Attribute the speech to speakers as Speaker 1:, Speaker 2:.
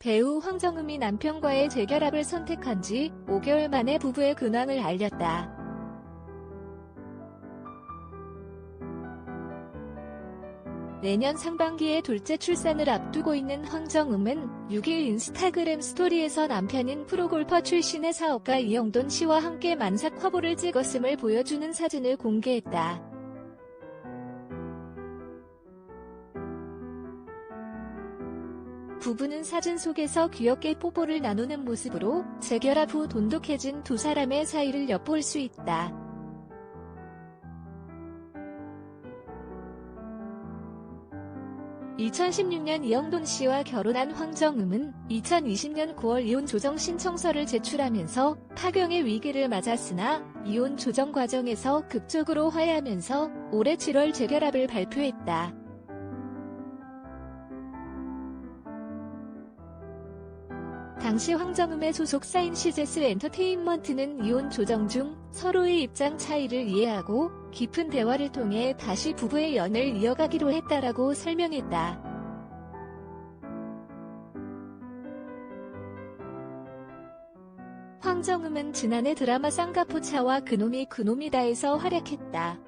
Speaker 1: 배우 황정음이 남편과의 재결합을 선택한 지 5개월 만에 부부의 근황을 알렸다. 내년 상반기에 둘째 출산을 앞두고 있는 황정음은 6일 인스타그램 스토리에서 남편인 프로골퍼 출신의 사업가 이영돈 씨와 함께 만삭 화보를 찍었음을 보여주는 사진을 공개했다. 부부는 사진 속에서 귀엽게 뽀뽀를 나누는 모습으로 재결합 후 돈독해진 두 사람의 사이를 엿볼 수 있다. (2016년) 이영돈 씨와 결혼한 황정음은 2020년 9월 이혼 조정 신청서를 제출하면서 파경의 위기를 맞았으나 이혼 조정 과정에서 극적으로 화해하면서 올해 7월 재결합을 발표했다. 당시 황정음의 소속 사인 시제스 엔터테인먼트는 이혼 조정 중 서로의 입장 차이를 이해하고 깊은 대화를 통해 다시 부부의 연을 이어가기로 했다라고 설명했다. 황정음은 지난해 드라마 쌍가포차와 그놈이 그놈이다에서 활약했다.